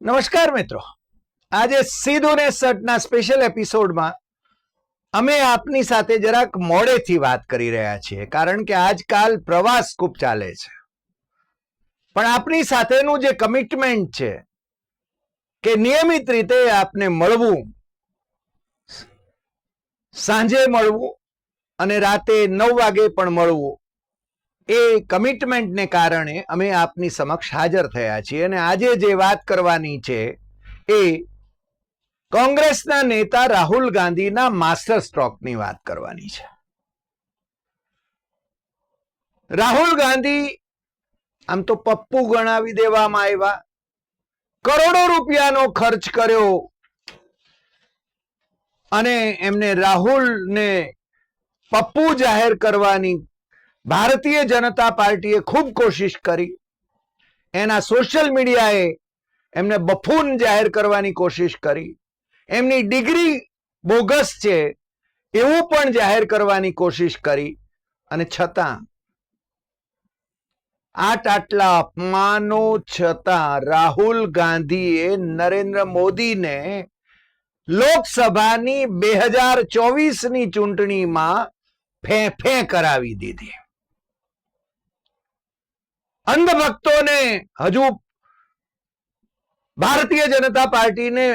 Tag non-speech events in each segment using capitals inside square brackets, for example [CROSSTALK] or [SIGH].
નમસ્કાર મિત્રો. આજે સીધું ને સટના સ્પેશિયલ એપિસોડમાં અમે આપની સાથે જરાક મોડેથી વાત કરી રહ્યા છીએ, કારણ કે આજકાલ પ્રવાસ ખૂબ ચાલે છે. પણ આપની સાથેનું જે કમિટમેન્ટ છે કે નિયમિત રીતે આપને મળવું, સાંજે મળવું અને રાતે નવ વાગે પણ મળવું એ કમિટમેન્ટને કારણે અમે આપની સમક્ષ હાજર થયા છીએ અને આજે જે વાત કરવાની છે એ કોંગ્રેસના નેતા રાહુલ ગાંધીના માસ્ટર સ્ટ્રોકની વાત કરવાની છે. રાહુલ ગાંધી આમ તો પપ્પુ ગણાવી દેવામાં આવ્યા. કરોડો રૂપિયાનો ખર્ચ કર્યો. અને એમને રાહુલને પપ્પુ જાહેર કરવાની ભારતીય જનતા પાર્ટીએ ખૂબ કોશિશ કરી. એના સોશિયલ મીડિયાએ એમને બફૂન જાહેર કરવાની કોશિશ કરી. એમની ડિગ્રી બોગસ છે એવું પણ જાહેર કરવાની કોશિશ કરી. અને છતાં આટ આટલા અપમાનો છતાં રાહુલ ગાંધીએ નરેન્દ્ર મોદીને લોકસભાની બે હજાર ચોવીસની ચૂંટણીમાં ફે ફે કરાવી દીધી. અંધભક્તોને હજુ ભારતીય જનતા પાર્ટીને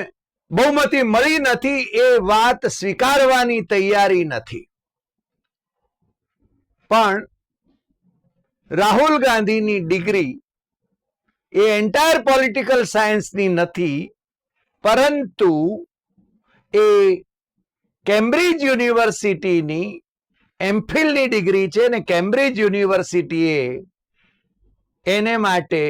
બહુમતી મળી નથી એ વાત સ્વીકારવાની તૈયારી નથી. પણ રાહુલ ગાંધીની ડિગ્રી એ એન્ટાયર પોલિટિકલ સાયન્સની નથી, પરંતુ એ કેમ્બ્રિજ યુનિવર્સિટીની એમફિલની ડિગ્રી છે ને કેમ્બ્રિજ યુનિવર્સિટીએ એને માટે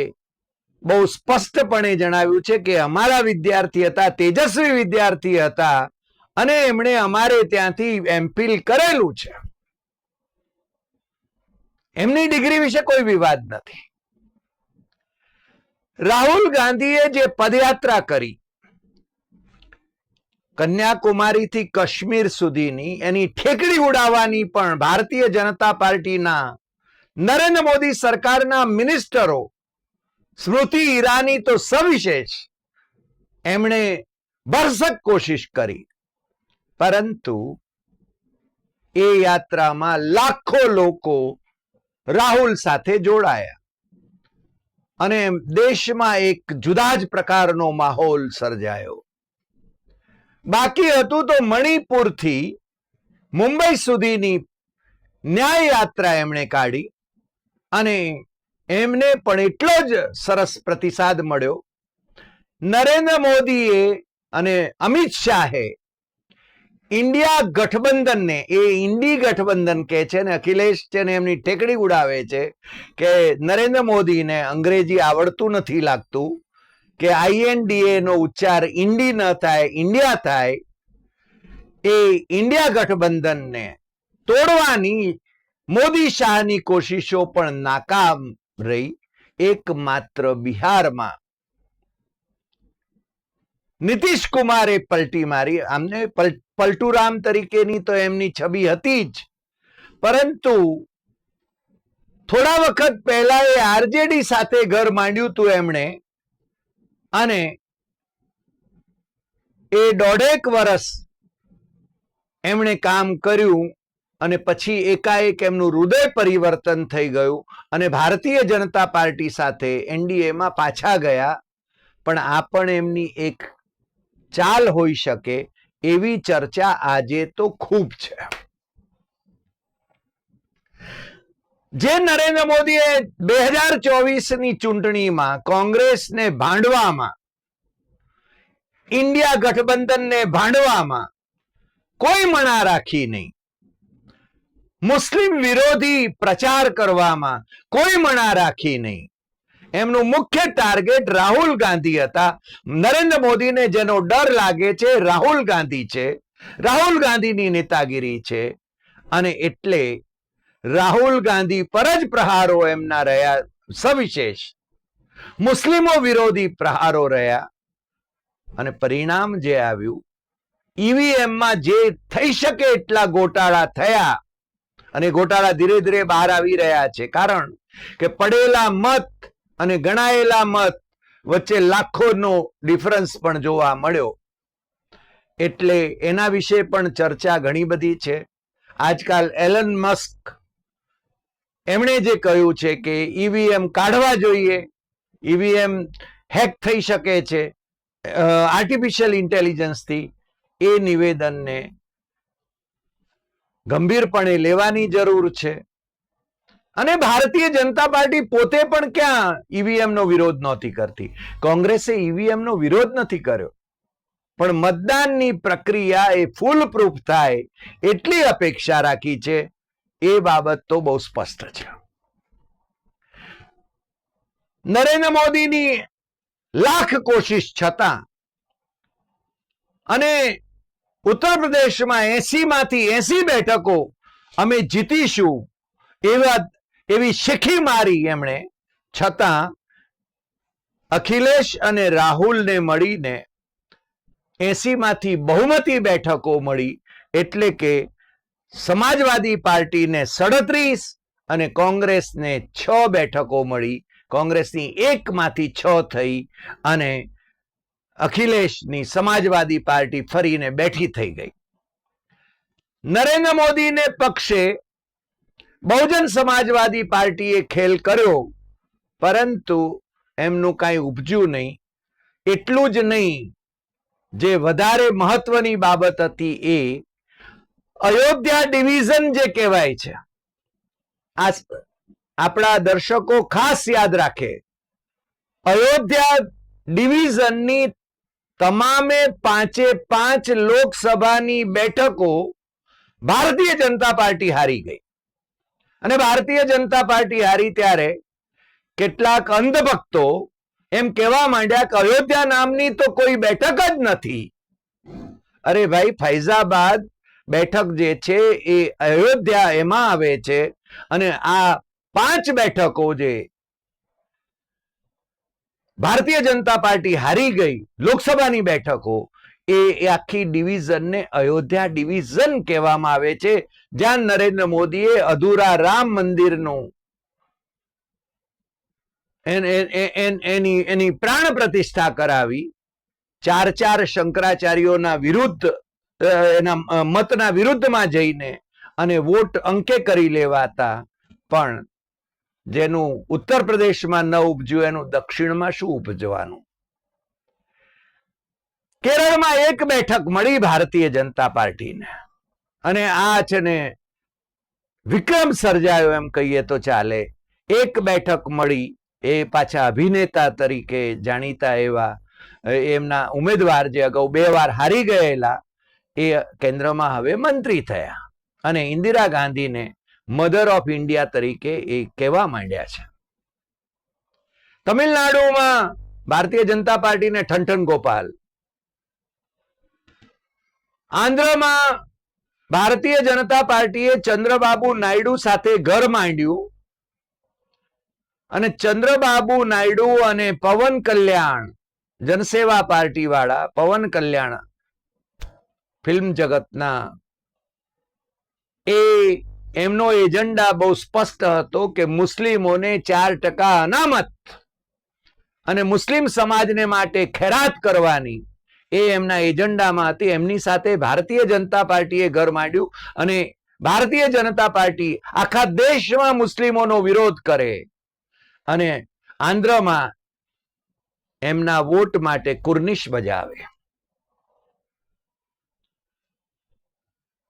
બહુ સ્પષ્ટપણે જણાવ્યું છે કે અમારા વિદ્યાર્થી હતા, તેજસ્વી વિદ્યાર્થી હતા અને એમણે અમારે ત્યાંથી એમફિલ કરેલું છે. એમની ડિગ્રી વિશે કોઈ વિવાદ નથી. રાહુલ ગાંધીએ જે પદયાત્રા કરી, કન્યાકુમારીથી કાશ્મીર સુધીની એની ઠેકડી ઉડાવવાની પણ ભારતીય જનતા પાર્ટીના નરેન્દ્ર મોદી સરકારના મિનિસ્ટરો, સ્મૃતિ ઈરાની તો સવિશેષ એમણે ભરસક કોશિશ કરી. પરંતુ એ યાત્રામાં લાખો લોકો રાહુલ સાથે જોડાયા અને દેશમાં એક જુદા જ પ્રકારનો માહોલ સર્જાયો. બાકી હતું તો મણિપુરથી મુંબઈ સુધીની ન્યાય યાત્રા એમણે કાઢી. અને એમને પણ એટલો જ સરસ પ્રતિસાદ મળ્યો. નરેન્દ્ર મોદીએ અને અમિત શાહે ઇન્ડિયા ગઠબંધનને, એ ઇન્ડી ગઠબંધન કે છે ને, અખિલેશ છે ને, એમની ટેકડી ઉડાવે છે કે નરેન્દ્ર મોદીને અંગ્રેજી આવડતું નથી લાગતું, કે આઈએનડીએ નો ઉચ્ચાર ઇન્ડી ન થાય, ઇન્ડિયા થાય, એ ઇન્ડિયા ગઠબંધનને તોડવાની મોદી શાહની કોશિશો પણ નાકામ રહી. એકમાત્ર બિહારમાં નીતિશ કુમારે પલટી મારી. આમને પલટુરામ તરીકેની તો એમની છબી હતી જ. પરંતુ થોડા વખત પહેલા એ આરજેડી સાથે ઘર માંડ્યું હતું એમણે. અને એ દોઢેક વર્ષ એમણે કામ કર્યું અને પછી એકાએક એમનું હૃદય પરિવર્તન થઈ ગયું અને ભારતીય જનતા પાર્ટી સાથે એનડીએમાં પાછા ગયા. પણ આ પણ એમની એક ચાલ હોઈ શકે એવી ચર્ચા આજે તો ખૂબ છે. જે નરેન્દ્ર મોદીએ બે હજાર ચોવીસની ચૂંટણીમાં કોંગ્રેસને ભાંડવામાં, ઇન્ડિયા ગઠબંધનને ભાંડવામાં કોઈ મણા રાખી નહીં. મુસ્લિમ વિરોધી પ્રચાર કરવામાં કોઈ મણા રાખી નહીં. એમનું મુખ્ય ટાર્ગેટ રાહુલ ગાંધી હતા. નરેન્દ્ર મોદીને જેનો ડર લાગે છે, રાહુલ ગાંધી છે. રાહુલ ગાંધીની નેતાગીરી છે. અને એટલે રાહુલ ગાંધી પર જ પ્રહારો એમના રહ્યા સવિશેષ. મુસ્લિમો વિરોધી પ્રહારો રહ્યા. અને પરિણામ જે આવ્યું, ઈવીએમમાં જે થઈ શકે એટલા ગોટાળા થયા. અને ગોટાળા ધીરે ધીરે બહાર આવી રહ્યા છે. કારણ કે પડેલા મત અને ગણાયેલા મત વચ્ચે લાખોનો ડિફરન્સ પણ જોવા મળ્યો. એટલે એના વિશે પણ ચર્ચા ઘણી બધી છે. આજકાલ એલન મસ્ક એમણે જે કહ્યું છે કે ઈવીએમ કાઢવા જોઈએ. ઈવીએમ હેક થઈ શકે છે. આર્ટિફિશિયલ ઇન્ટેલિજન્સથી એ નિવેદનને ગંભીરપણે લેવાની જરૂર છે. અને ભારતીય જનતા પાર્ટી પોતે પણ ક્યાં ઈવીએમ નો વિરોધ નહોતી કરતી. કોંગ્રેસે ઈવીએમ નો વિરોધ નથી કર્યો. પણ મતદાનની પ્રક્રિયા એ ફૂલ પ્રૂફ થાય એટલી અપેક્ષા રાખી છે. એ બાબત તો બહુ સ્પષ્ટ છે. નરેન્દ્ર મોદીની લાખ કોશિશ છતાં અને ઉત્તર પ્રદેશમાં એસી માંથી એસી બેઠકો અમે જીતીશું એવા એવી શીખી મારી એમણે. છતાં અખિલેશ અને રાહુલને મળીને એસીમાંથી બહુમતી બેઠકો મળી એટલે કે સમાજવાદી પાર્ટીને સડત્રીસ અને કોંગ્રેસને છ બેઠકો મળી. કોંગ્રેસની એકમાંથી છ થઈ અને અખિલેશની સમાજવાદી પાર્ટી ફરીને બેઠી થઈ ગઈ. નરેન્દ્ર મોદીને પક્ષે બહુજન સમાજવાદી પાર્ટીએ ખેલ કર્યો, પરંતુ એમનું કાંઈ ઉપજ્યું નહીં. એટલું જ નહીં, જે વધારે મહત્વની બાબત હતી એ અયોધ્યા ડિવિઝન જે કહેવાય છે, આ આપણા દર્શકો ખાસ યાદ રાખે. અયોધ્યા ડિવિઝનની તમામે પાંચે પાંચ લોકસભાની બેઠકો ભારતીય જનતા પાર્ટી હારી ગઈ. અને ભારતીય જનતા પાર્ટી હારી ત્યારે કેટલાક અંધભક્તો એમ કહેવા માંડ્યા કે અયોધ્યા નામની તો કોઈ બેઠક જ નથી. અરે ભાઈ, ફૈઝાબાદ બેઠક જે છે એ અયોધ્યા એમાં આવે છે અને આ પાંચ બેઠકો જે ભારતીય જનતા પાર્ટી હારી ગઈ. લોકસભાની બેઠકો, એ આખી ડિવિઝનને અયોધ્યા ડિવિઝન કહેવામાં આવે છે. જ્યાં નરેન્દ્ર મોદીએ અધૂરા રામ મંદિરનું એની એની પ્રાણ પ્રતિષ્ઠા કરાવી. ચાર ચાર શંકરાચાર્યોના વિરુદ્ધ એના મતના વિરુદ્ધમાં જઈને અને વોટ અંકે કરી લેવાતા. પણ જેનું ઉત્તર પ્રદેશમાં ન ઉપજ્યું, એનું દક્ષિણમાં શું ઉપજવાનું? કેરળમાં એક બેઠક મળી ભારતીય જનતા પાર્ટીને. અને આ છે ને વિક્રમ સર્જાયો એમ કહીએ તો ચાલે. એક બેઠક મળી, એ પાછા અભિનેતા તરીકે જાણીતા એવા એમના ઉમેદવાર જે અગાઉ બે વાર હારી ગયેલા, એ કેન્દ્રમાં હવે મંત્રી થયા. અને ઇન્દિરા ગાંધીને મધર ઓફ ઇન્ડિયા તરીકે એ કહેવા માંડ્યા છે. તમિલનાડુમાં ભારતીય જનતા પાર્ટીને ઠંઠન ગોપાલ. આંધ્રમાં ભારતીય જનતા પાર્ટીએ ચંદ્રબાબુ નાયડુ સાથે ઘર માંડ્યું. અને ચંદ્રબાબુ નાયડુ અને પવન કલ્યાણ, જનસેવા પાર્ટી વાળા પવન કલ્યાણ ફિલ્મ જગતના એ એમનો એજન્ડા બહુ સ્પષ્ટ હતો કે મુસ્લિમોને ચાર ટકા અનામત અને મુસ્લિમ સમાજને માટે ખેરાત કરવાની એ એમના એજન્ડામાં હતી. એમની સાથે ભારતીય જનતા પાર્ટીએ ઘર માંડ્યું અને ભારતીય જનતા પાર્ટી આખા દેશમાં મુસ્લિમોનો વિરોધ કરે અને આંધ્રમાં એમના વોટ માટે કુર્નિશ બજાવે.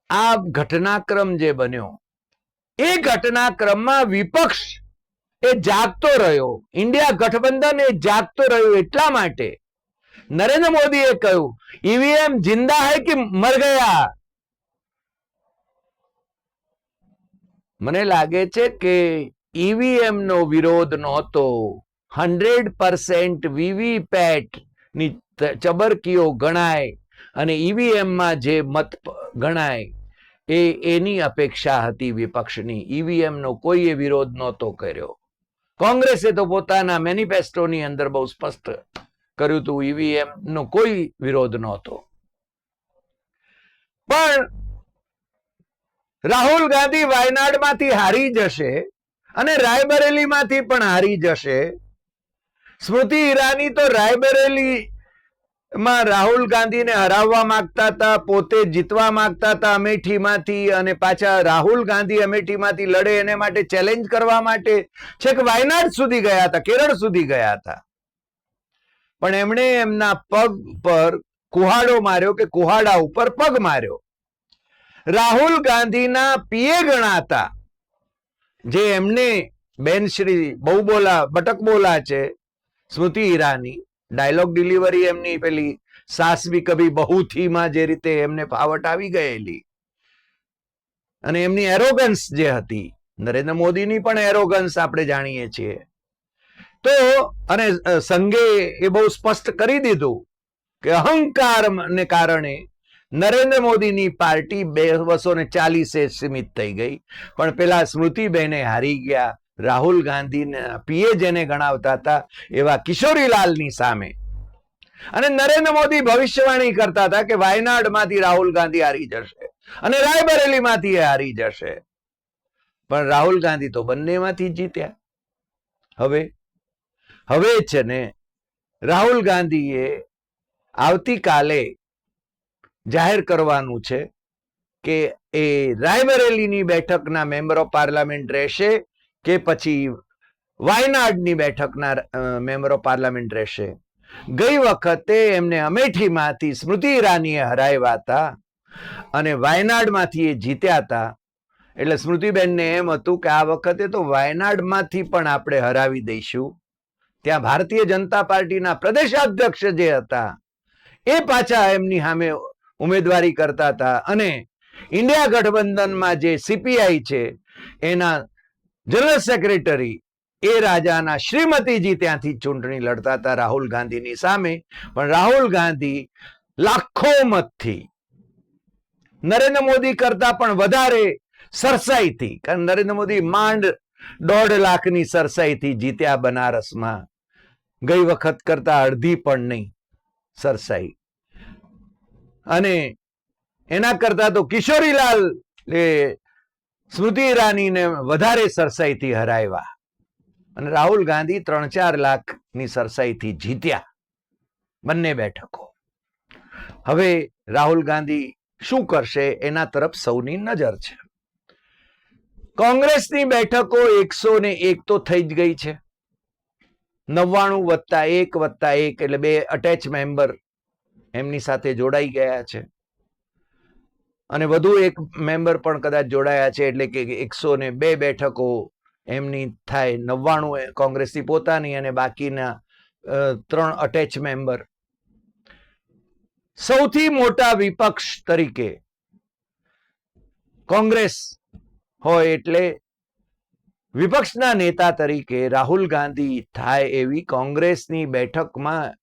આ ઘટનાક્રમ જે બન્યો એ ઘટનાક્રમમાં વિપક્ષ એ જાગતો રહ્યો. ઇન્ડિયા ગઠબંધન એ જાગતો રહ્યો એટલા માટે. નરેન્દ્ર મોદીએ કહ્યું, ઈવીએમ જિંદા હૈ કે મર ગયા? મને લાગે છે કે ઈવીએમ નો વિરોધ નહોતો. હંડ્રેડ પર્સેન્ટ વીવીપેટની ચબરકીઓ ગણાય અને ઈવીએમમાં જે મત ગણાય. એ એની અપેક્ષા હતી વિપક્ષની. ઈવીએમનો કોઈએ વિરોધ નહોતો કર્યો. કોંગ્રેસે તો પોતાના મેનિફેસ્ટોની અંદર બહુ સ્પષ્ટ કર્યું હતું ઈવીએમનો કોઈ વિરોધ નહોતો. પણ રાહુલ ગાંધી વાયનાડમાંથી હારી જશે અને રાયબરેલીમાંથી પણ હારી જશે. સ્મૃતિ ઈરાની તો રાયબરેલી માં રાહુલ ગાંધીને હરાવવા માંગતા હતા, પોતે જીતવા માંગતા હતા અમેઠીમાંથી અને પાછા રાહુલ ગાંધી અમેઠીમાંથી લડે એને માટે ચેલેન્જ કરવા માટે. છેક વાયનાડ સુધી ગયા હતા, કેરળ સુધી ગયા હતા. પણ એમણે એમના પગ પર કુહાડો માર્યો કે કુહાડા ઉપર પગ માર્યો. રાહુલ ગાંધીના પીએ ગણાતા, જે એમને બેનશ્રી બહુ બોલા બટક બોલા છે, સ્મૃતિ ઈરાની ડાયલોગ ડિલિવરી એમની પેલી સાસ બી કભી બહુ થી માં જે રીતે એમને ફાવટ આવી ગયેલી. અને એમની એરોગન્સ જે હતી, નરેન્દ્ર મોદીની પણ એરોગન્સ આપણે જાણીએ છીએ. તો, અને સંઘે એ બહુ સ્પષ્ટ કરી દીધું કે અહંકાર ને કારણે નરેન્દ્ર મોદીની પાર્ટી બે બસો ને ચાલીસે સીમિત થઈ ગઈ. પણ પેલા સ્મૃતિબેને હારી ગયા રાહુલ ગાંધીને પીએ જેને ગણાવતા હતા એવા કિશોરીલાલની સામે. અને નરેન્દ્ર મોદી ભવિષ્યવાણી કરતા હતા કે વાયનાડમાંથી રાહુલ ગાંધી હારી જશે અને રાયબરેલીમાંથી હારી જશે. પણ રાહુલ ગાંધી તો બંનેમાંથી જીત્યા. હવે હવે છે ને રાહુલ ગાંધીએ આવતીકાલે જાહેર કરવાનું છે કે એ રાયબરેલીની બેઠકના મેમ્બર ઓફ પાર્લામેન્ટ રહેશે કે પછી વાયનાડની બેઠકના મેમ્બર પાર્લામેન્ટ રહેશે. ગઈ વખતે એમને અમેઠીમાંથી સ્મૃતિ ઈરાનીએ હરાવ્યા હતા અને વાયનાડમાંથી એ જીત્યા હતા. એટલે સ્મૃતિબેનને એમ હતું કે આ વખતે તો વાયનાડમાંથી પણ આપણે હરાવી દઈશું. ત્યાં ભારતીય જનતા પાર્ટીના પ્રદેશાધ્યક્ષ જે હતા, એ પાછા એમની સામે ઉમેદવારી કરતા હતા. અને ઇન્ડિયા ગઠબંધનમાં જે સીપીઆઈ છે, એના જનરલ સેક્રેટરી એ રાજાના શ્રીમતીજી ત્યાંથી ચૂંટણી લડતા હતા રાહુલ ગાંધીની સામે. પણ રાહુલ ગાંધી લાખો મતથી નરેન્દ્ર મોદી કરતા પણ વધારે સરસાઈથી, કારણ નરેન્દ્ર મોદી માંડ દોઢ લાખની સરસાઈથી જીત્યા બનારસમાં. ગઈ વખત કરતા અડધી પણ નહીં સરસાઈ. અને એના કરતા તો કિશોરીલાલ એ સ્મૃતિ ઈરાનીને વધારે સરસાઈથી હરાવ્યા અને રાહુલ ગાંધી ત્રણ ચાર લાખની સરસાઈથી જીત્યા બંને બેઠકો. હવે રાહુલ ગાંધી શું કરશે એના તરફ સૌની નજર છે. કોંગ્રેસની બેઠકો એકસો ને એક તો થઈ જ ગઈ છે. નવ્વાણું વત્તા એક વત્તા એક એટલે બે અટેચ મેમ્બર એમની સાથે જોડાઈ ગયા છે. અને વધુ એક મેમ્બર પણ કદાચ જોડાયા છે, એટલે કે એકસો ને બે બેઠકો એમની થાય. નવ્વાણું કોંગ્રેસની પોતાની અને બાકીના ત્રણ અટેચ મેમ્બર સૌથી મોટા વિપક્ષ તરીકે કોંગ્રેસ હોય એટલે વિપક્ષના નેતા તરીકે રાહુલ ગાંધી થાય એવી કોંગ્રેસની બેઠકમાં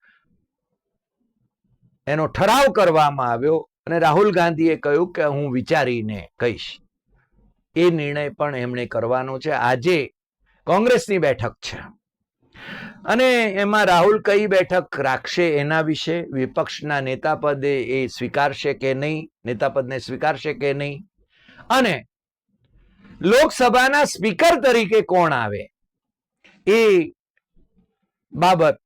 એનો ઠરાવ કરવામાં આવ્યો. અને રાહુલ ગાંધીએ કહ્યું કે હું વિચારીને કહીશ. એ નિર્ણય પણ એમણે કરવાનો છે. આજે કોંગ્રેસની બેઠક છે. અને એમાં રાહુલ કઈ બેઠક રાખશે એના વિશે, વિપક્ષના નેતા પદે એ સ્વીકારશે કે નહીં નેતા પદને સ્વીકારશે કે નહીં? અને લોકસભાના સ્પીકર તરીકે કોણ આવે? એ બાબત,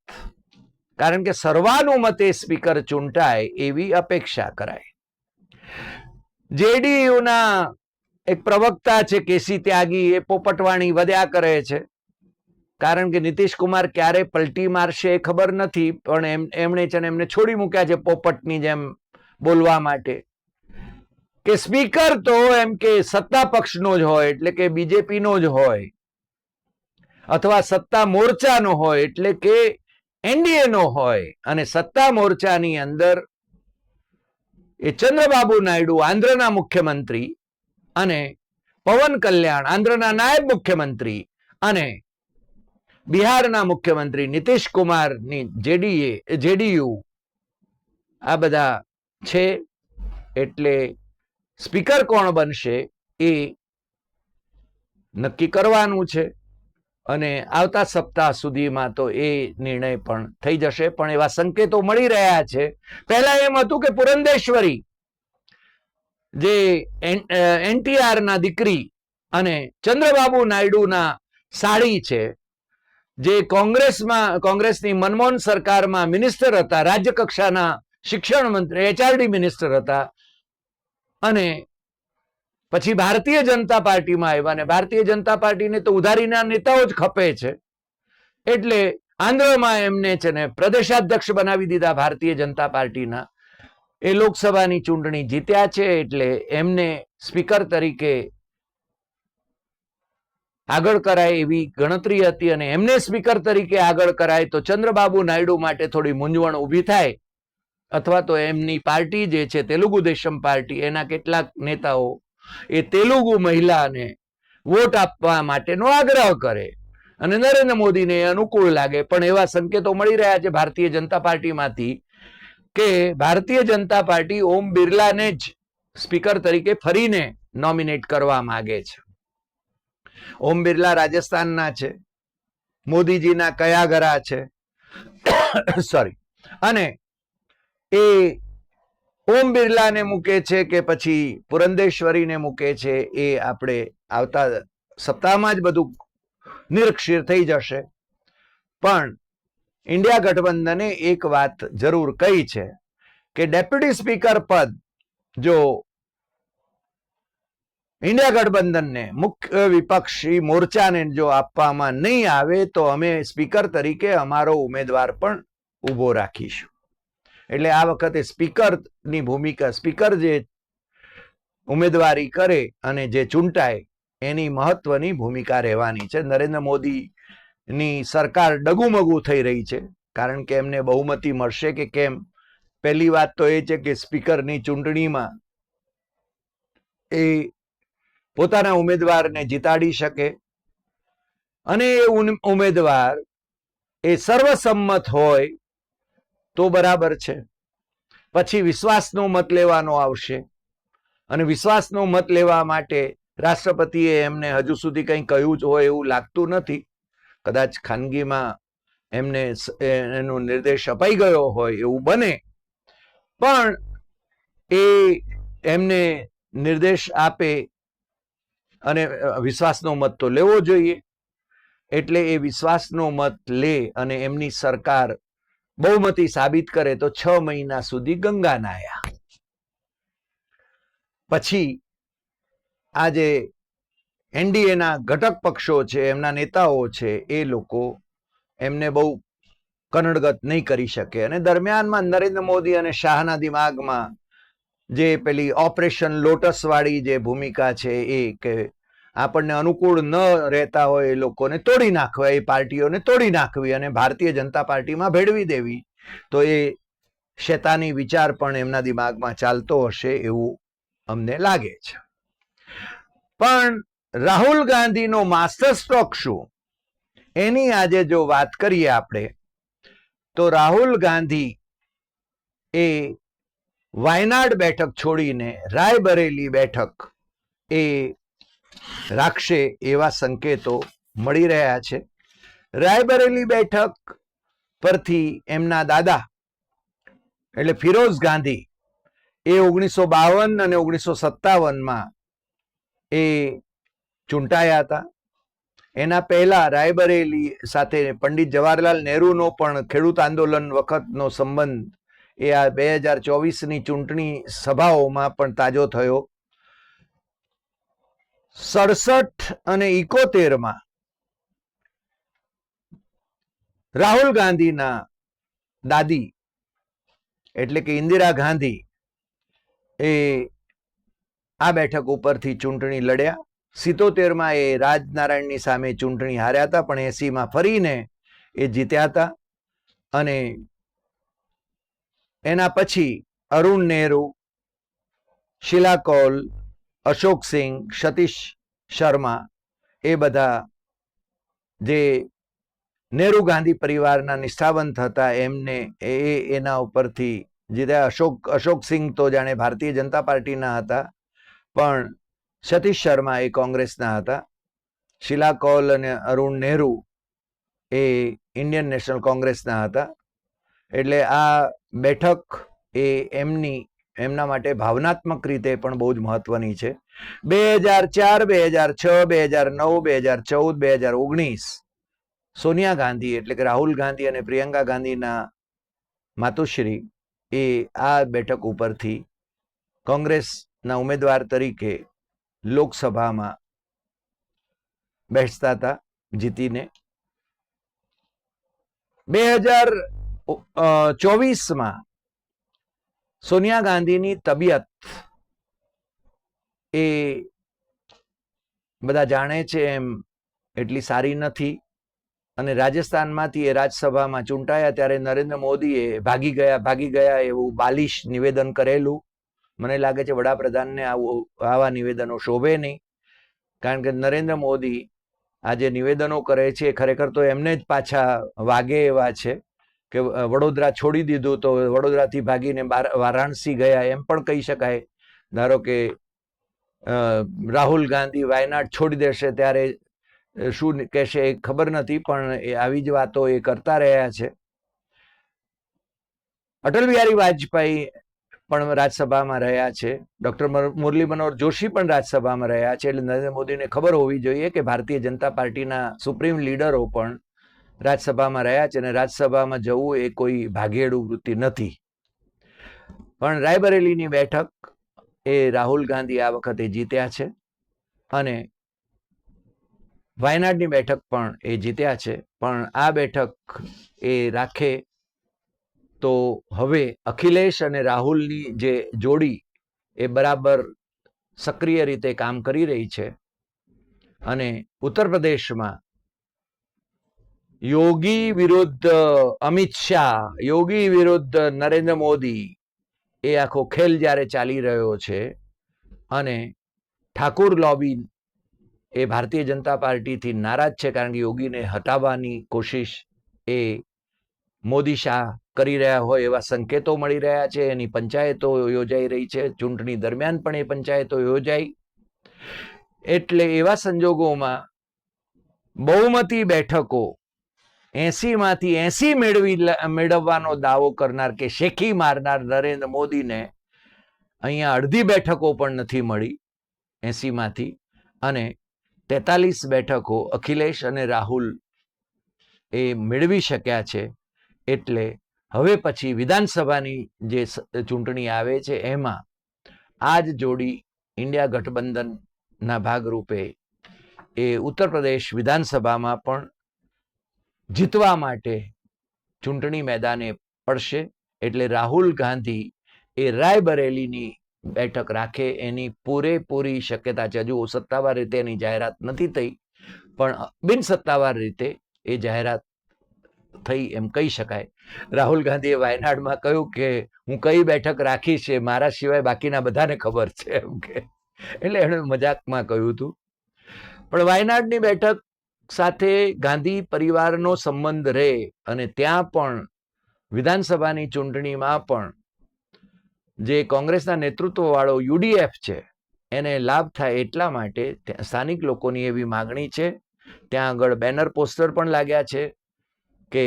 કારણ કે સર્વાનુમતે સ્પીકર ચૂંટાય એવી અપેક્ષા કરાય. જેડીયુના એક પ્રવક્તા છે કેસી ત્યાગી, એ પોપટવાણી વધ્યા કરે છે. કારણ કે નીતિશ ક્યારે પલટી મારશે એ ખબર નથી, પણ એમ, એમણે છે એમને છોડી મૂક્યા છે પોપટની જેમ બોલવા માટે. કે સ્પીકર તો એમ કે સત્તા પક્ષનો જ હોય, એટલે કે બીજેપીનો જ હોય, અથવા સત્તા મોરચાનો હોય, એટલે કે એનડીએ નો હોય, અને સત્તા મોરચાની અંદર એ ચંદ્રબાબુ નાયડુ આંધ્રના મુખ્યમંત્રી અને પવન કલ્યાણ આંધ્રના નાયબ મુખ્યમંત્રી અને બિહારના મુખ્યમંત્રી નીતિશ કુમારની જેડીએ, જેડીયુ આ બધા છે એટલે સ્પીકર કોણ બનશે એ નક્કી કરવાનું છે. અને આવતા સપ્તાહ સુધીમાં તો એ નિર્ણય પણ થઈ જશે. પણ એવા સંકેતો મળી રહ્યા છે. પહેલા એમ હતું કે પુરંદેશ્વરી જે એનટીઆર ના દીકરી અને ચંદ્રબાબુ નાયડુના સાડી છે, જે કોંગ્રેસમાં, કોંગ્રેસની મનમોહન સરકારમાં મિનિસ્ટર હતા રાજ્ય કક્ષાના શિક્ષણ મંત્રી, એચઆરડી મિનિસ્ટર હતા અને પછી ભારતીય જનતા પાર્ટીમાં આવ્યા ને ભારતીય જનતા પાર્ટીને તો ઉધારીના નેતાઓ જ ખપે છે. એટલે આંધ્રમાં એમને છે ને પ્રદેશાધ્યક્ષ બનાવી દીધા ભારતીય જનતા પાર્ટીના. એ લોકસભાની ચૂંટણી જીત્યા છે એટલે એમને સ્પીકર તરીકે આગળ કરાય એવી ગણતરી હતી અને એમને સ્પીકર તરીકે આગળ કરાય તો ચંદ્રબાબુ નાયડુ માટે થોડી મૂંઝવણ ઊભી થાય અથવા તો એમની પાર્ટી જે છે, તેલુગુ દેશમ પાર્ટી, એના કેટલાક નેતાઓ એ તેલુગુ મહિલાને વોટ આપવા માટેનો આગ્રહ કરે. અને નરેન્દ્ર મોદીને અનુકૂળ લાગે. પણ એવા સંકેતો મળી રહ્યા છે ભારતીય જનતા પાર્ટીમાંથી કે ભારતીય જનતા પાર્ટી ઓમ બિરલાને જ સ્પીકર તરીકે ફરીને નોમિનેટ કરવા માંગે છે. ઓમ બિરલા રાજસ્થાનના છે. મોદીજીના કયાગરા છે. [COUGHS] સોરી અને એ ઓમ બિરલાને મૂકે છે કે પછી પુરંદેશ્વરીને મૂકે છે એ આપણે આવતા સપ્તાહમાં જ બધું નિરક્ષીર થઈ જશે. પણ ઇન્ડિયા ગઠબંધને એક વાત જરૂર કહી છે કે ડેપ્યુટી સ્પીકર પદ જો ઇન્ડિયા ગઠબંધનને મુખ્ય વિપક્ષી મોરચાને જો આપવામાં નહીં આવે તો અમે સ્પીકર તરીકે અમારો ઉમેદવાર પણ ઊભો રાખીશું. એટલે આ વખતે સ્પીકરની ભૂમિકા, સ્પીકર જે ઉમેદવારી કરે અને જે ચૂંટાય, એની મહત્વની ભૂમિકા રહેવાની છે. નરેન્દ્ર મોદીની સરકાર ડગુમગુ થઈ રહી છે, કારણ કે એમને બહુમતી મળશે કે કેમ? પહેલી વાત તો એ છે કે સ્પીકરની ચૂંટણીમાં એ પોતાના ઉમેદવારને જીતાડી શકે અને એ ઉમેદવાર એ સર્વસંમત હોય તો બરાબર છે. પછી વિશ્વાસનો મત લેવાનો આવશે. અને વિશ્વાસનો મત લેવા માટે રાષ્ટ્રપતિએ એમને હજુ સુધી કંઈ કહ્યું જ હોય એવું લાગતું નથી. કદાચ ખાનગીમાં એમને એનો નિર્દેશ અપાઈ ગયો હોય એવું બને. પણ એ એમને નિર્દેશ આપે અને વિશ્વાસનો મત તો લેવો જોઈએ. એટલે એ વિશ્વાસનો મત લે અને એમની સરકાર બહુમતી સાબિત કરે તો છ મહિના સુધી ગંગા નાયા પછી આજે એનડીએના ઘટક પક્ષો છે, એમના નેતાઓ છે, એ લોકો એમને બહુ કનડગત નહીં કરી શકે. અને દરમિયાનમાં નરેન્દ્ર મોદી અને શાહના દિમાગમાં જે પેલી ઓપરેશન લોટસ વાળી જે ભૂમિકા છે એ કે આપણને અનુકૂળ ન રહેતા હોય એ લોકોને તોડી નાખવા, એ પાર્ટીઓને તોડી નાખવી અને ભારતીય જનતા પાર્ટીમાં ભેળવી દેવી. તો એ શેતાની વિચાર પણ એમના દિમાગમાં ચાલતો હશે એવું અમને લાગે છે. પણ રાહુલ ગાંધીનો માસ્ટર સ્ટ્રોક શું? એની આજે જો વાત કરીએ આપણે, તો રાહુલ ગાંધી એ વાયનાડ બેઠક છોડીને રાયબરેલી બેઠક એ રાખશે એવા સંકેતો મળી રહ્યા છે. રાયબરેલી બેઠક પરથી એમના દાદા એટલે ફિરોઝ ગાંધી એ ઓગણીસો બાવન અને ઓગણીસો સત્તાવનમાં એ ચૂંટાયા હતા. એના પહેલા રાયબરેલી સાથે પંડિત જવાહરલાલ નહેરુનો પણ ખેડૂત આંદોલન વખતનો સંબંધ એ આ બે હજાર ચોવીસની ચૂંટણી સભાઓમાં પણ તાજો થયો. સડસઠ અને ઇકોતેરમાં રાહુલ ગાંધીના દાદી, એટલે કે ઇન્દિરા ગાંધી, એ આ બેઠક ઉપરથી ચૂંટણી લડ્યા. સિત્તોતેરમાં એ રાજનારાયણની સામે ચૂંટણી હાર્યા હતા, પણ એસીમાં ફરીને એ જીત્યા હતા. અને એના પછી અરુણ નહેરુ, શિલા કૌલ અશોક સિંહ, સતીશ શર્મા એ બધા જે નેહરુ ગાંધી પરિવારના નિષ્ઠાવંત હતા, એમને એ એના ઉપરથી જીત્યા અશોક અશોક સિંહ તો જાણે ભારતીય જનતા પાર્ટીના હતા, પણ સતીશ શર્મા એ કોંગ્રેસના હતા. શીલા કૌલ અને અરુણ નહેરુ એ ઇન્ડિયન નેશનલ કોંગ્રેસના હતા. એટલે આ બેઠક એ એમની એમના માટે ભાવનાત્મક રીતે પણ બહુ જ મહત્વની છે. બે હજાર ચાર, બે હજાર છ, બે હજાર નવ, બે હજાર ચૌદ, બે હજાર ઓગણીસ સોનિયા ગાંધી એટલે કે રાહુલ ગાંધી અને પ્રિયંકા ગાંધીના માતુશ્રી એ આ બેઠક ઉપરથી કોંગ્રેસના ઉમેદવાર તરીકે લોકસભામાં બેસતા હતા, જીતીને. બે હજાર ચોવીસમાં સોનિયા ગાંધીની તબિયત એ બધા જાણે છે એમ એટલી સારી નથી અને રાજસ્થાનમાંથી એ રાજ્યસભામાં ચૂંટાયા ત્યારે નરેન્દ્ર મોદીએ ભાગી ગયા ભાગી ગયા એવું બાલિશ નિવેદન કરેલું. મને લાગે છે વડાપ્રધાનને આવું આવા નિવેદનો શોભે નહીં. કારણ કે નરેન્દ્ર મોદી આ જે નિવેદનો કરે છે ખરેખર તો એમને જ પાછા વાગે એવા છે. કે વડોદરા છોડી દીધું તો વડોદરાથી ભાગીને વારાણસી ગયા એમ પણ કહી શકાય. ધારો કે રાહુલ ગાંધી વાયનાડ છોડી દેશે ત્યારે શું કહેશે એ ખબર નથી, પણ એ આવી જ વાતો એ કરતા રહ્યા છે. અટલ બિહારી વાજપેયી પણ રાજ્યસભામાં રહ્યા છે. ડોક્ટર મુરલી મનોહર જોશી પણ રાજ્યસભામાં રહ્યા છે. એટલે નરેન્દ્ર મોદીને ખબર હોવી જોઈએ કે ભારતીય જનતા પાર્ટીના સુપ્રીમ લીડરો પણ રાજ્યસભામાં રહ્યા છે અને રાજ્યસભામાં જવું એ કોઈ ભાગેડુ વૃત્તિ નથી. પણ રાયબરેલીની બેઠક એ રાહુલ ગાંધી આ વખતે જીત્યા છે અને વાયનાડની બેઠક પણ એ જીત્યા છે. પણ આ બેઠક એ રાખે તો હવે અખિલેશ અને રાહુલની જે જોડી એ બરાબર સક્રિય રીતે કામ કરી રહી છે અને ઉત્તર પ્રદેશમાં યોગી વિરુદ્ધ અમિત શાહ, યોગી વિરુદ્ધ નરેન્દ્ર મોદી એ આખો ખેલ જ્યારે ચાલી રહ્યો છે અને ઠાકુર લોબી એ ભારતીય જનતા પાર્ટીથી નારાજ છે કારણ કે યોગીને હટાવવાની કોશિશ એ મોદી શાહ કરી રહ્યા હોય એવા સંકેતો મળી રહ્યા છે. એની પંચાયતો યોજાઈ રહી છે. ચૂંટણી દરમિયાન પણ એ પંચાયતો યોજાઈ. એટલે એવા સંજોગોમાં બહુમતી બેઠકો એસી માંથી એસી મેળવી મેળવવાનો દાવો કરનાર કે શેખી મારનાર નરેન્દ્ર મોદીને અહીંયા અડધી બેઠકો પણ નથી મળી એસીમાંથી અને તેતાલીસ બેઠકો અખિલેશ અને રાહુલ એ મેળવી શક્યા છે એટલે હવે પછી વિધાનસભાની જે ચૂંટણી આવે છે એમાં આ જ જોડી ઇન્ડિયા ગઠબંધનના ભાગરૂપે એ ઉત્તર પ્રદેશ વિધાનસભામાં પણ જીતવા માટે ચૂંટણી મેદાને પડશે એટલે રાહુલ ગાંધી એ રાયબરેલીની બેઠક રાખે. એની પૂરેપૂરી શક્યતા છે. હજુ સત્તાવાર રીતે એની જાહેરાત નથી થઈ, પણ બિન સત્તાવાર રીતે એ જાહેરાત થઈ એમ કહી શકાય. રાહુલ ગાંધીએ વાયનાડમાં કહ્યું કે, હું કઈ બેઠક રાખી છે મારા સિવાય બાકીના બધાને ખબર છે. એમ કે. એટલે એણે મજાકમાં કહ્યું હતું. પણ વાયનાડની બેઠક સાથે ગાંધી પરિવારનો સંબંધ રહે અને ત્યાં પણ, વિધાનસભાની ચૂંટણીમાં પણ, જે કોંગ્રેસના નેતૃત્વવાળો યુડીએફ છે, એને લાભ થાય એટલા માટે સ્થાનિક લોકોની એવી માગણી છે. ત્યાં આગળ બેનર પોસ્ટર પણ લાગ્યા છે કે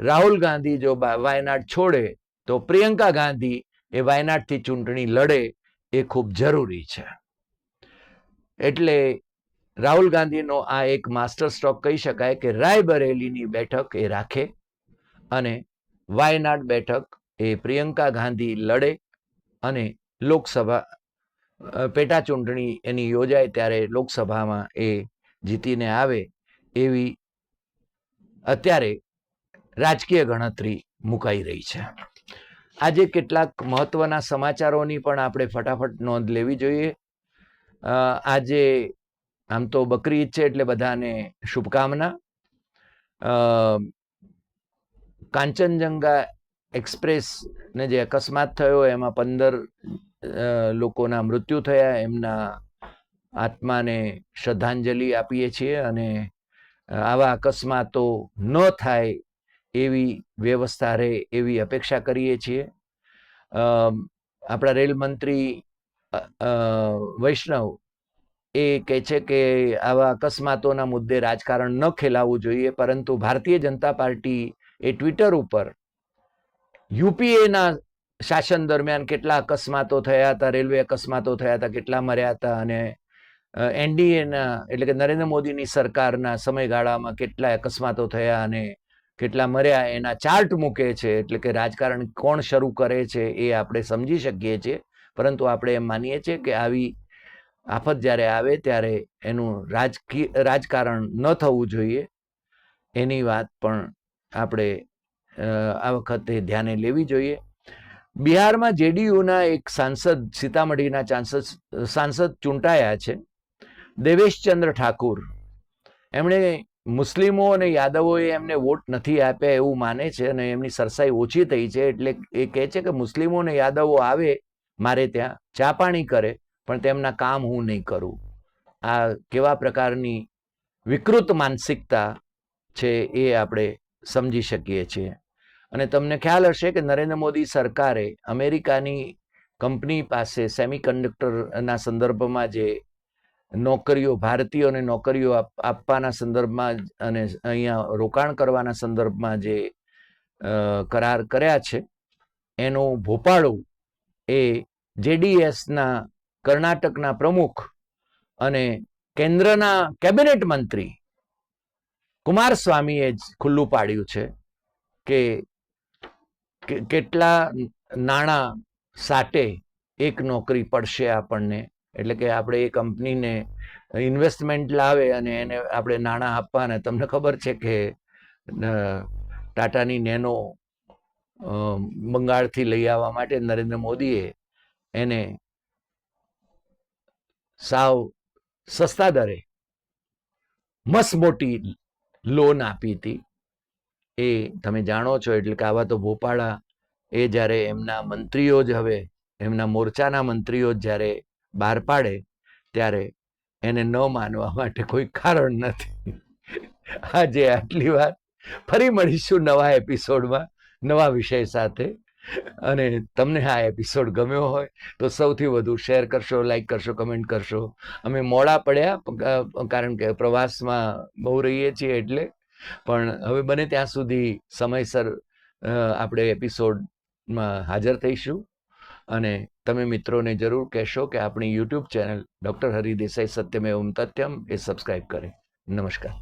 રાહુલ ગાંધી જો વાયનાડ છોડે, તો પ્રિયંકા ગાંધી એ વાયનાડથી ચૂંટણી લડે એ ખૂબ જરૂરી છે. એટલે રાહુલ ગાંધીનો આ એક માસ્ટર સ્ટ્રોક કહી શકાય કે રાયબરેલીની બેઠક એ રાખે અને વાયનાડ બેઠક એ પ્રિયંકા ગાંધી લડે અને લોકસભા પેટા ચૂંટણી એની યોજાય ત્યારે લોકસભામાં એ જીતીને આવે એવી અત્યારે રાજકીય ગણતરી મુકાઈ રહી છે. આજે કેટલાક મહત્વના સમાચારોની પણ આપણે ફટાફટ નોંધ લેવી જોઈએ. આજે આમ તો બકરી ઈદ છે એટલે બધાને શુભકામના. કાંચનજંગા એક્સપ્રેસને જે અકસ્માત થયો, એમાં પંદર લોકોના મૃત્યુ થયા. એમના આત્માને શ્રદ્ધાંજલિ આપીએ છીએ અને આવા અકસ્માતો ન થાય એવી વ્યવસ્થા રહે એવી અપેક્ષા કરીએ છીએ. આપણા રેલ મંત્રી વૈષ્ણવ એ કહે છે કે આવા અકસ્માતોના મુદ્દે રાજકારણ ન ખેલાવવું જોઈએ, પરંતુ ભારતીય જનતા પાર્ટી એ ટ્વિટર ઉપર યુપીએના શાસન દરમિયાન કેટલા અકસ્માતો થયા હતા, રેલવે અકસ્માતો થયા હતા, કેટલા મર્યા હતા અને એનડીએના એટલે કે નરેન્દ્ર મોદીની સરકારના સમયગાળામાં કેટલા અકસ્માતો થયા અને કેટલા મર્યા, એના ચાર્ટ મૂકે છે, એટલે કે રાજકારણ કોણ શરૂ કરે છે એ આપણે સમજી શકીએ છીએ, પરંતુ આપણે એમ માનીએ છીએ કે આવી આફત જ્યારે આવે ત્યારે એનું રાજકીય, રાજકારણ ન થવું જોઈએ. એની વાત પણ આપણે આ વખતે ધ્યાને લેવી જોઈએ. બિહારમાં જેડીયુના એક સાંસદ, સીતામઢીના ચાન્સદ સાંસદ ચૂંટાયા છે. દેવેશચંદ્ર ઠાકુર. એમણે મુસ્લિમો અને યાદવોએ એમને વોટ નથી આપ્યા એવું માને છે અને એમની સરસાઈ ઓછી થઈ છે એટલે એ કહે છે કે મુસ્લિમો અને યાદવો આવે, મારે ત્યાં ચા પાણી કરે. પણ તેમના કામ હું નહીં કરું. આ કેવા પ્રકારની વિકૃત માનસિકતા છે એ આપણે સમજી શકીએ છીએ. અને તમને ખ્યાલ હશે કે નરેન્દ્ર મોદી સરકારે અમેરિકાની કંપની પાસે સેમિકન્ડક્ટરના સંદર્ભમાં જે નોકરીઓ, ભારતીયોને નોકરીઓ આપ- આપવાના સંદર્ભમાં અને અહીંયા રોકાણ કરવાના સંદર્ભમાં જે કરાર કર્યા છે, એનો ભોપાળો એ જેડીએસના કર્ણાટકના પ્રમુખ અને કેન્દ્રના કેબિનેટ મંત્રી કુમારસ્વામીએ જ ખુલ્લું પાડ્યું છે કે કેટલા નાણાં સાટે એક નોકરી પડશે આપણને. એટલે કે આપણે એ કંપનીને ઇન્વેસ્ટમેન્ટ લાવે અને એને આપણે નાણાં આપવાના તમને ખબર છે કે ટાટાની નેનો બંગાળથી લઈ આવવા માટે નરેન્દ્ર મોદીએ એને સાવ સસ્તા દરે મસ્ત મોટી લોન આપી હતી. એ તમે જાણો છો, એટલે કે આવા તો ભોપાળા એ જ્યારે એમના મંત્રીઓ જ હવે, એમના મોરચાના મંત્રીઓ જ્યારે બહાર પાડે, ત્યારે એને ન માનવા માટે કોઈ કારણ નથી. આજે આટલી વાત. ફરી મળીશું નવા એપિસોડમાં નવા વિષય સાથે. અને તમને આ એપિસોડ ગમ્યો હોય તો સૌથી વધુ શેર કરશો લાઈક કરશો કમેન્ટ કરશો. અમે મોડા પડ્યા કારણ કે પ્રવાસમાં બહુ રહીએ છીએ એટલે. પણ હવે બને ત્યાં સુધી સમયસર આપણે એપિસોડમાં હાજર થઈશું. અને તમે મિત્રોને જરૂર કહેશો કે આપણી YouTube channel doctor Hari Desai Satyamevam Tathyam એ સબસ્ક્રાઈબ કરે. નમસ્કાર.